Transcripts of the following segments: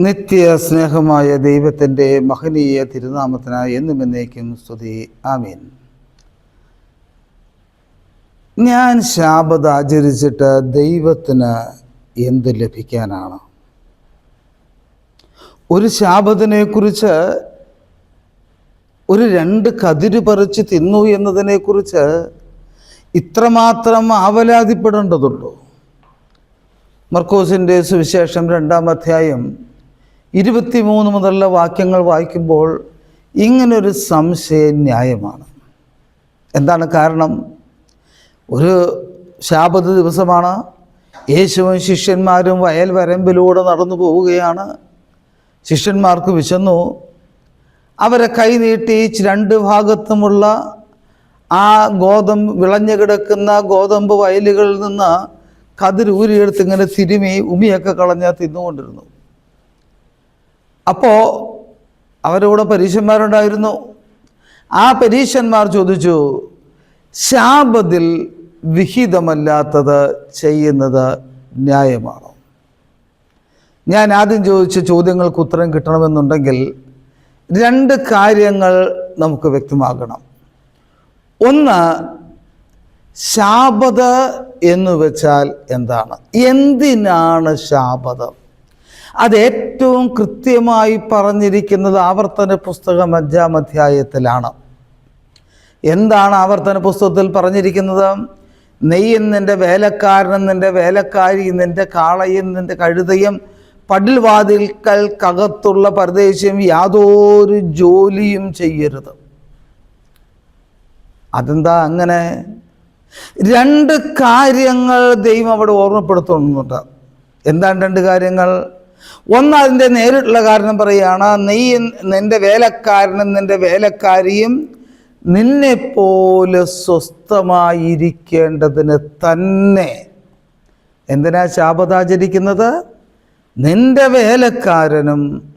നിത്യ സ്നേഹമായ ദൈവത്തിന്റെ മഹനീയ തിരുനാമത്തിനായി എന്നും എന്നേക്കും സ്തുതി. ആമീൻ. ഞാൻ ശാപത് ആചരിച്ചിട്ട് ദൈവത്തിന് എന്ത് ലഭിക്കാനാണ്? ഒരു ശാപത്തിനെക്കുറിച്ച് ഒരു രണ്ട് കതിര് പറിച്ച് തിന്നു എന്നതിനെക്കുറിച്ച് ഇത്രമാത്രം ആവലാതിപ്പെടേണ്ടതുണ്ടോ? മർക്കോസിന്റെ സുവിശേഷം രണ്ടാം അധ്യായം ഇരുപത്തിമൂന്ന് മുതലുള്ള വാക്യങ്ങൾ വായിക്കുമ്പോൾ ഇങ്ങനൊരു സംശയ ന്യായമാണ്. എന്താണ് കാരണം? ഒരു ശാപത ദിവസമാണ്. യേശുവും ശിഷ്യന്മാരും വയൽ വരമ്പിലൂടെ നടന്നു പോവുകയാണ്. ശിഷ്യന്മാർക്ക് വിശന്നു. അവരെ കൈ നീട്ടി രണ്ട് ഭാഗത്തുമുള്ള ആ ഗോതമ്പ് വിളഞ്ഞു കിടക്കുന്ന ഗോതമ്പ് വയലുകളിൽ നിന്ന് കതിരൂരിയെടുത്ത് ഇങ്ങനെ തിരുമി ഉമിയൊക്കെ കളഞ്ഞ് തിന്നുകൊണ്ടിരുന്നു. അപ്പോൾ അവരുടെ കൂടെ പരീശന്മാരുണ്ടായിരുന്നു ആ പരീശന്മാർ ചോദിച്ചു ശാബത്തിൽ വിഹിതമല്ലാത്തത് ചെയ്യുന്നത് ന്യായമാണോ? ഞാൻ ആദ്യം ചോദിച്ച ചോദ്യങ്ങൾക്ക് ഉത്തരം കിട്ടണമെന്നുണ്ടെങ്കിൽ രണ്ട് കാര്യങ്ങൾ നമുക്ക് വ്യക്തമാകണം. ഒന്ന് ശാപത എന്ന് വെച്ചാൽ എന്താണ്? എന്തിനാണ് ശാപതം? അത് ഏറ്റവും കൃത്യമായി പറഞ്ഞിരിക്കുന്നത് ആവർത്തന പുസ്തകം അഞ്ചാം അധ്യായത്തിലാണ്. എന്താണ് ആവർത്തന പുസ്തകത്തിൽ പറഞ്ഞിരിക്കുന്നത്? നെയ്യും നിന്റെ വേലക്കാരനും നിന്റെ വേലക്കാരി നിന്റെ കാളയും നിന്റെ കഴുതയും പടിൽവാതിൽക്കൽക്കകത്തുള്ള പരദേശം യാതൊരു ജോലിയും ചെയ്യരുത്. അതെന്താ അങ്ങനെ? രണ്ട് കാര്യങ്ങൾ ദൈവം അവിടെ ഓർമ്മപ്പെടുത്തുന്നുണ്ട്. എന്താണ് രണ്ട് കാര്യങ്ങൾ? ഒന്ന് അതിന്റെ നേരിട്ടുള്ള കാരണം പറയുകയാണ് നെയ് നിന്റെ വേലക്കാരനും നിന്റെ വേലക്കാരിയും നിന്നെപ്പോലെ സ്വസ്ഥമായിരിക്കേണ്ടതിന് തന്നെ. എന്തിനാ ശാപതാചരിക്കുന്നത്? നിന്റെ വേലക്കാരനും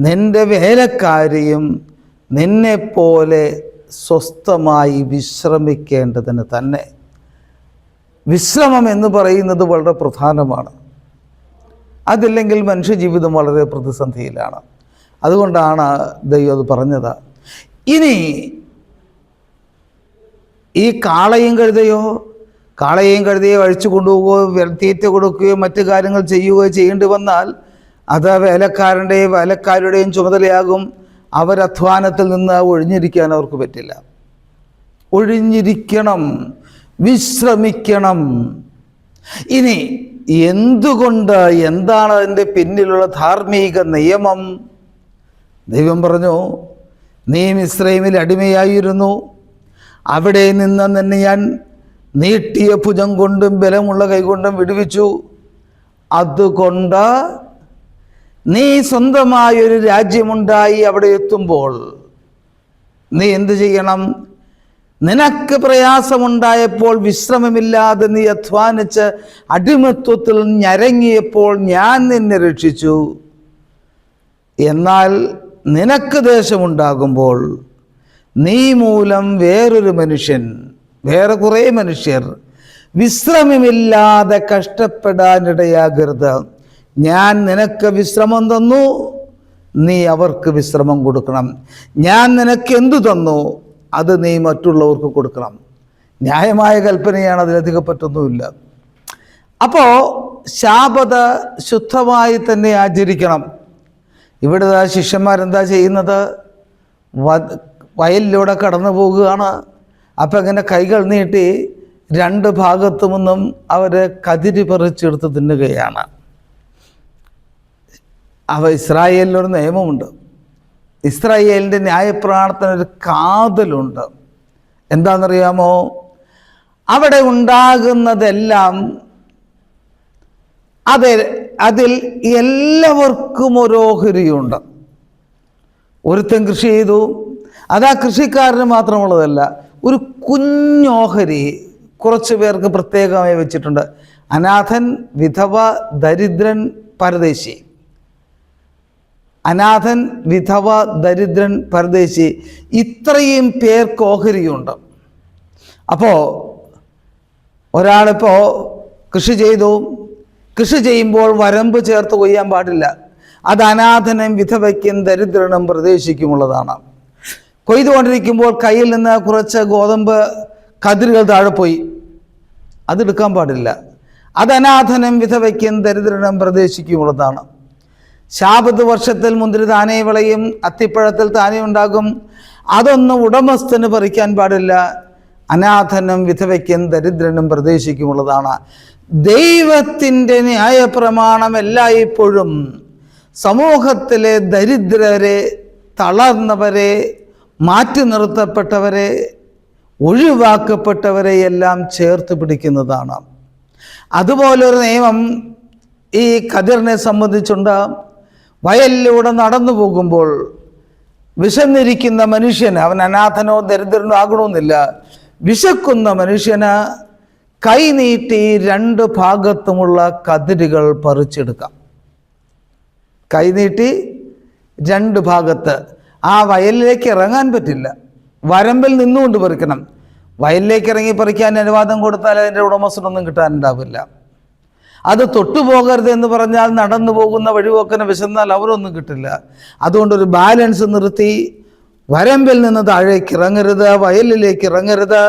നിന്റെ വേലക്കാരിയും നിന്നെപ്പോലെ സ്വസ്ഥമായി വിശ്രമിക്കേണ്ടതിന് തന്നെ. വിശ്രമം എന്ന് പറയുന്നത് വളരെ പ്രധാനമാണ്. അതില്ലെങ്കിൽ മനുഷ്യജീവിതം വളരെ പ്രതിസന്ധിയിലാണ്. അതുകൊണ്ടാണ് ദൈവം അത് പറഞ്ഞത്. ഇനി ഈ കാളയും കഴുതയോ കാളയെയും കഴുതയോ അഴിച്ചു കൊണ്ടുപോവുകയോ തീറ്റ കൊടുക്കുകയോ മറ്റു കാര്യങ്ങൾ ചെയ്യുകയോ ചെയ്യേണ്ടി വന്നാൽ അത് വേലക്കാരന്റെയും വേലക്കാരുടെയും ചുമതലയാകും. അവരധ്വാനത്തിൽ നിന്ന് ഒഴിഞ്ഞിരിക്കാൻ അവർക്ക് പറ്റില്ല. ഒഴിഞ്ഞിരിക്കണം വിശ്രമിക്കണം. ഇനി എന്തുകൊണ്ട് എന്താണ് അതിന്റെ പിന്നിലുള്ള ധാർമ്മിക നിയമം? ദൈവം പറഞ്ഞു നീ ഇസ്രൈമിൽ അടിമയായിരുന്നു. അവിടെ നിന്ന് തന്നെ ഞാൻ നീട്ടിയ ഭുജം കൊണ്ടും ബലമുള്ള കൈകൊണ്ടും വിടുവിച്ചു. അതുകൊണ്ട് നീ സ്വന്തമായൊരു രാജ്യമുണ്ടായി അവിടെ എത്തുമ്പോൾ നീ എന്തു ചെയ്യണം? നിനക്ക് പ്രയാസമുണ്ടായപ്പോൾ വിശ്രമമില്ലാതെ നീ അധ്വാനിച്ച് അടിമത്വത്തിൽ ഞരങ്ങിയപ്പോൾ ഞാൻ നിന്നെ രക്ഷിച്ചു. എന്നാൽ നിനക്ക് ദേശമുണ്ടാകുമ്പോൾ നീ മൂലം വേറൊരു മനുഷ്യൻ വേറെ കുറേ മനുഷ്യർ വിശ്രമമില്ലാതെ കഷ്ടപ്പെടാനിടയാകരുത്. ഞാൻ നിനക്ക് വിശ്രമം തന്നു നീ അവർക്ക് വിശ്രമം കൊടുക്കണം. ഞാൻ നിനക്ക് എന്തു തന്നു? അത് നീ മറ്റുള്ളവർക്ക് കൊടുക്കണം. ന്യായമായ കൽപ്പനയാണ് അതിലധികം പറ്റൊന്നുമില്ല. അപ്പോൾ ശാപത ശുദ്ധമായി തന്നെ ആചരിക്കണം. ഇവിടെ ശിഷ്യന്മാരെന്താ ചെയ്യുന്നത്? വയലിലൂടെ കടന്നു പോകുകയാണ്. അപ്പം ഇങ്ങനെ കൈകൾ നീട്ടി രണ്ട് ഭാഗത്തു നിന്നും അവർ കതിരി പറിച്ചെടുത്ത് തിന്നുകയാണ്. അവ ഇസ്രായേലിനൊരു നിയമമുണ്ട്. ഇസ്രായേലിന്റെ ന്യായപ്രാണത്തിനൊരു കാതലുണ്ട്. എന്താണെന്നറിയാമോ? അവിടെ ഉണ്ടാകുന്നതെല്ലാം അത് അതിൽ എല്ലാവർക്കും ഒരു ഓഹരിയുണ്ട്. ഒരുത്തൻ കൃഷി ചെയ്തു. അത് ആ കൃഷിക്കാരന് മാത്രമുള്ളതല്ല ഒരു കുഞ്ഞോഹരി കുറച്ച് പേർക്ക് പ്രത്യേകമായി വെച്ചിട്ടുണ്ട്. അനാഥൻ വിധവ ദരിദ്രൻ പരദേശി. അനാഥൻ വിധവ ദരിദ്രൻ പരദേശി ഇത്രയും പേർക്ക് ഓഹരിയുണ്ട്. അപ്പോൾ ഒരാളിപ്പോൾ കൃഷി ചെയ്തു. കൃഷി ചെയ്യുമ്പോൾ വരമ്പ് ചേർത്ത് കൊയ്യാൻ പാടില്ല. അത് അനാഥനും വിധവയ്ക്കും ദരിദ്രനും പ്രതീക്ഷിക്കുമുള്ളതാണ് കൊയ്തുകൊണ്ടിരിക്കുമ്പോൾ കയ്യിൽ നിന്ന് കുറച്ച് ഗോതമ്പ് കതിരുകൾ താഴെ പോയി. അതെടുക്കാൻ പാടില്ല. അത് അനാഥനും വിധവയ്ക്കും ദരിദ്രനും പ്രദേശിക്കുമുള്ളതാണ്. ശാപത്ത് വർഷത്തിൽ മുന്തിരി താനേ വിളയും അത്തിപ്പഴത്തിൽ താനേ ഉണ്ടാകും. അതൊന്നും ഉടമസ്ഥന് പറിക്കാൻ പാടില്ല. അനാഥനും വിധവയ്ക്കും ദരിദ്രനും പ്രതീക്ഷിക്കുമുള്ളതാണ്. ദൈവത്തിന്റെ ന്യായപ്രമാണം എല്ലായ്പ്പോഴും സമൂഹത്തിലെ ദരിദ്രരെ തളർന്നവരെ മാറ്റി നിർത്തപ്പെട്ടവരെ ഒഴിവാക്കപ്പെട്ടവരെ എല്ലാം ചേർത്ത് പിടിക്കുന്നതാണ്. അതുപോലൊരു നിയമം ഈ കതിറിനെ സംബന്ധിച്ചുണ്ട്. വയലിലൂടെ നടന്നു പോകുമ്പോൾ വിശന്നിരിക്കുന്ന മനുഷ്യന് അവൻ അനാഥനോ ദരിദ്രനോ ആകണമെന്നില്ല. വിശക്കുന്ന മനുഷ്യന് കൈനീട്ടി രണ്ട് ഭാഗത്തുമുള്ള കതിരുകൾ പറിച്ചെടുക്കാം. കൈനീട്ടി രണ്ട് ഭാഗത്ത്. ആ വയലിലേക്ക് ഇറങ്ങാൻ പറ്റില്ല. വരമ്പിൽ നിന്നുകൊണ്ട് പറിക്കണം. വയലിലേക്ക് ഇറങ്ങി പറിക്കാൻ അനുവാദം കൊടുത്താൽ അതിന്റെ ഉടമസ്ഥനൊന്നും കിട്ടാനുണ്ടാവില്ല. അത് തൊട്ടുപോകരുത് എന്ന് പറഞ്ഞാൽ നടന്നു പോകുന്ന വഴിപോക്കനെ വിശന്നാൽ അവരൊന്നും കിട്ടില്ല. അതുകൊണ്ടൊരു ബാലൻസ് നിർത്തി വരമ്പിൽ നിന്ന് താഴേക്ക് ഇറങ്ങരുത് വയലിലേക്ക് ഇറങ്ങരുത്.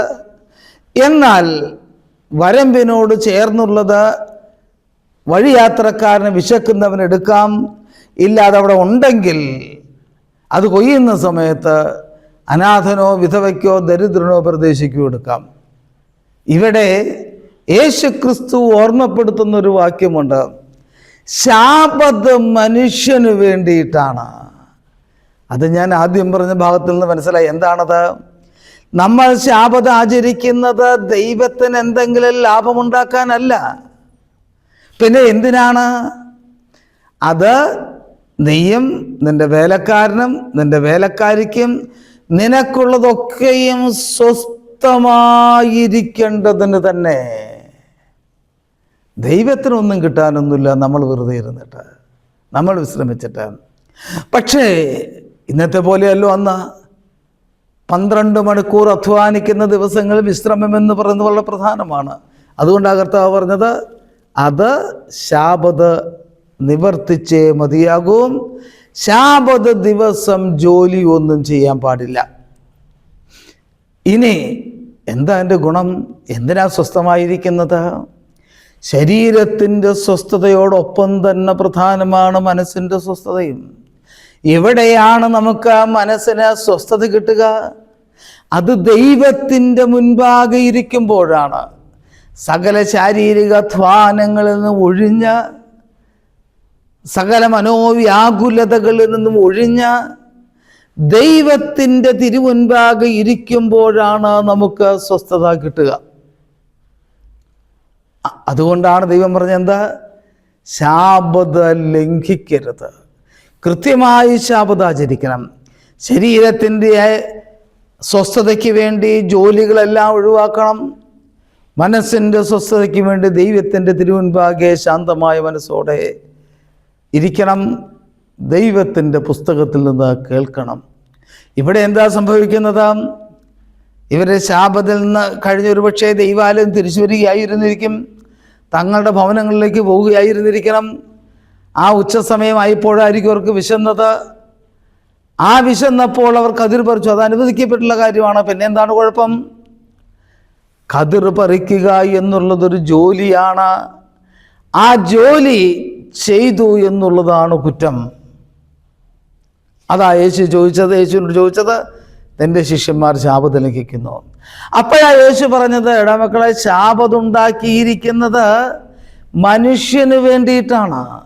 എന്നാൽ വരമ്പിനോട് ചേർന്നുള്ളത് വഴിയാത്രക്കാരന് വിശക്കുന്നവൻ എടുക്കാം. ഇല്ലാതെ അവിടെ ഉണ്ടെങ്കിൽ അത് കൊയ്യുന്ന സമയത്ത് അനാഥനോ വിധവയ്ക്കോ ദരിദ്രനോ പ്രദേശിക്കോ എടുക്കാം. ഇവിടെ യേശുക്രിസ്തു ഓർമ്മപ്പെടുത്തുന്ന ഒരു വാക്യമുണ്ട്. ശാപത് മനുഷ്യന് വേണ്ടിയിട്ടാണ്. അത് ഞാൻ ആദ്യം പറഞ്ഞ ഭാഗത്തിൽ നിന്ന് മനസ്സിലായി. എന്താണത്? നമ്മൾ ശാപത ആചരിക്കുന്നത് ദൈവത്തിന് എന്തെങ്കിലും ലാഭമുണ്ടാക്കാനല്ല. പിന്നെ എന്തിനാണ്? അത് നീയും നിന്റെ വേലക്കാരനും നിന്റെ വേലക്കാരിക്കും നിനക്കുള്ളതൊക്കെയും സ്വസ്ഥമായിരിക്കേണ്ടതിന് തന്നെ. ദൈവത്തിനൊന്നും കിട്ടാനൊന്നുമില്ല നമ്മൾ വെറുതെ ഇരുന്നിട്ട്. നമ്മൾ വിശ്രമിച്ചിട്ട് പക്ഷേ ഇന്നത്തെ പോലെയല്ലോ അന്ന്. പന്ത്രണ്ട് മണിക്കൂർ അധ്വാനിക്കുന്ന ദിവസങ്ങൾ വിശ്രമമെന്ന് പറയുന്നത് വളരെ പ്രധാനമാണ്. അതുകൊണ്ടാണ് കർത്താവ് പറഞ്ഞത് അത് ശാപത് നിവർത്തിച്ചേ മതിയാകും. ശാപത് ദിവസം ജോലി ഒന്നും ചെയ്യാൻ പാടില്ല. ഇനി എന്താ എന്റെ ഗുണം? എന്തിനാ സ്വസ്ഥമായിരിക്കുന്നത്? ശരീരത്തിന്റെ സ്വസ്ഥതയോടൊപ്പം തന്നെ പ്രധാനമാണ് മനസ്സിന്റെ സ്വസ്ഥതയും. എവിടെയാണ് നമുക്ക് ആ മനസ്സിന് സ്വസ്ഥത കിട്ടുക? അത് ദൈവത്തിന്റെ മുൻപാകെ ഇരിക്കുമ്പോഴാണ്. സകല ശാരീരിക അധ്വാനങ്ങളിൽ നിന്ന് ഒഴിഞ്ഞ സകല മനോവ്യാകുലതകളിൽ നിന്നും ഒഴിഞ്ഞ ദൈവത്തിന്റെ തിരുമുൻപാകെ ഇരിക്കുമ്പോഴാണ് നമുക്ക് സ്വസ്ഥത കിട്ടുക. അതുകൊണ്ടാണ് ദൈവം പറഞ്ഞ എന്താ? ശാപത ലംഘിക്കരുത്. കൃത്യമായി ശാപത ആചരിക്കണം. ശരീരത്തിന്റെ സ്വസ്ഥതയ്ക്ക് വേണ്ടി ജോലികളെല്ലാം ഒഴിവാക്കണം. മനസ്സിന്റെ സ്വസ്ഥതയ്ക്ക് വേണ്ടി ദൈവത്തിന്റെ തിരുമുൻപാകെ ശാന്തമായ മനസ്സോടെ ഇരിക്കണം. ദൈവത്തിന്റെ പുസ്തകത്തിൽ നിന്ന് കേൾക്കണം. ഇവിടെ എന്താ സംഭവിക്കുന്നത്? ഇവരെ ശാപത്തിൽ നിന്ന് കഴിഞ്ഞ ഒരു പക്ഷേ ദൈവാലയം തിരിച്ചു വരികയായിരുന്നിരിക്കും തങ്ങളുടെ ഭവനങ്ങളിലേക്ക് പോവുകയായിരുന്നിരിക്കണം. ആ ഉച്ച സമയമായപ്പോഴായിരിക്കും അവർക്ക് വിശന്നത്. ആ വിശന്നപ്പോൾ അവർ കതിർ പറിച്ചു. അത് അനുവദിക്കപ്പെട്ടുള്ള കാര്യമാണ്. പിന്നെ എന്താണ് കുഴപ്പം? കതിർ പറിക്കുക എന്നുള്ളതൊരു ജോലിയാണ്. ആ ജോലി ചെയ്തു എന്നുള്ളതാണ് കുറ്റം. അതാ യേശു ചോദിച്ചത് യേശുവിനോട് ചോദിച്ചത് നിന്റെ ശിഷ്യന്മാർ ശാപത്ത് ലംഘിക്കുന്നു അപ്പോഴാ യേശു പറഞ്ഞത് ഇടമക്കളെ ശാപതുണ്ടാക്കിയിരിക്കുന്നത് മനുഷ്യന് വേണ്ടിയിട്ടാണ്.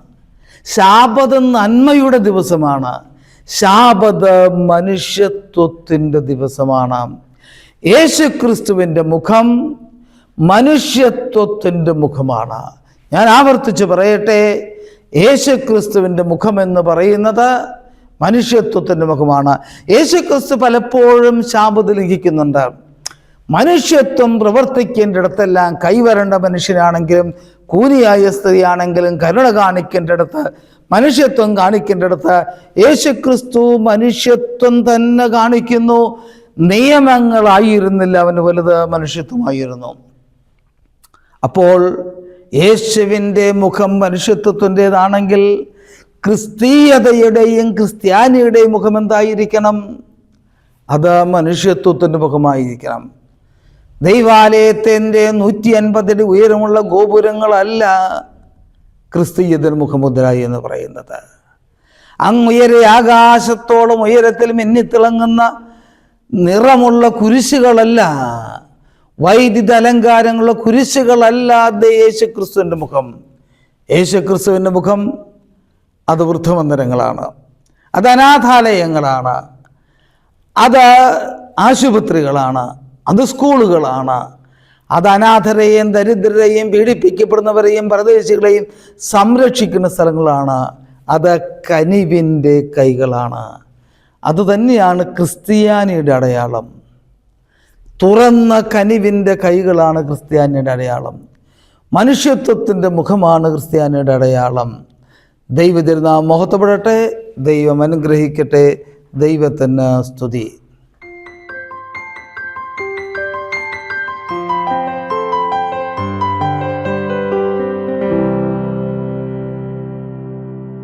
ശാപത് നന്മയുടെ ദിവസമാണ്. ശാപത് മനുഷ്യത്വത്തിന്റെ ദിവസമാണ്. യേശു ക്രിസ്തുവിന്റെ മുഖം മനുഷ്യത്വത്തിന്റെ മുഖമാണ്. ഞാൻ ആവർത്തിച്ച് പറയട്ടെ യേശു ക്രിസ്തുവിന്റെ മുഖമെന്ന് പറയുന്നത് മനുഷ്യത്വത്തിന്റെ മുഖമാണ്. യേശുക്രിസ്തു പലപ്പോഴും ശാപത് ലംഘിക്കുന്നുണ്ട് മനുഷ്യത്വം പ്രവർത്തിക്കേണ്ടിടത്തെല്ലാം കൈവരേണ്ട മനുഷ്യനാണെങ്കിലും കൂലിയായ സ്ത്രീയാണെങ്കിലും കരുണ കാണിക്കേണ്ടിടത്ത് മനുഷ്യത്വം കാണിക്കേണ്ടിടത്ത് യേശുക്രിസ്തു മനുഷ്യത്വം തന്നെ കാണിക്കുന്നു. നിയമങ്ങളായിരുന്നില്ല അവന് വലുത് മനുഷ്യത്വമായിരുന്നു. അപ്പോൾ യേശുവിന്റെ മുഖം മനുഷ്യത്വത്തിന്റെതാണെങ്കിൽ ക്രിസ്തീയതയുടെയും ക്രിസ്ത്യാനിയുടെയും മുഖം എന്തായിരിക്കണം? അത് മനുഷ്യത്വത്തിന്റെ മുഖമായിരിക്കണം. ദൈവാലയത്തിന്റെ നൂറ്റി അൻപതിന്റെ ഉയരമുള്ള ഗോപുരങ്ങളല്ല ക്രിസ്തീയതിന് മുഖമുദ്ര എന്ന് പറയുന്നത്. അങ്ങുയരെ ആകാശത്തോളം ഉയരത്തിൽ മിന്നിത്തിളങ്ങുന്ന നിറമുള്ള കുരിശുകളല്ല വൈദ്യുത അലങ്കാരങ്ങളുള്ള കുരിശുകളല്ലാതെ യേശുക്രിസ്തുവിന്റെ മുഖം. യേശുക്രിസ്തുവിന്റെ മുഖം അത് വൃദ്ധമന്ദിരങ്ങളാണ്. അത് അനാഥാലയങ്ങളാണ്. അത് ആശുപത്രികളാണ്. അത് സ്കൂളുകളാണ്. അത് അനാഥരെയും ദരിദ്രരെയും പീഡിപ്പിക്കപ്പെടുന്നവരെയും പരദേശികളെയും സംരക്ഷിക്കുന്ന സ്ഥലങ്ങളാണ്. അത് കനിവിന്റെ കൈകളാണ്. അതുതന്നെയാണ് ക്രിസ്ത്യാനിയുടെ അടയാളം. തുറന്ന കനിവിന്റെ കൈകളാണ് ക്രിസ്ത്യാനിയുടെ അടയാളം. മനുഷ്യത്വത്തിന്റെ മുഖമാണ് ക്രിസ്ത്യാനിയുടെ അടയാളം. ദൈവതിരുനാം മഹത്വപ്പെടട്ടെ. ദൈവം അനുഗ്രഹിക്കട്ടെ. ദൈവത്തിന് സ്തുതി.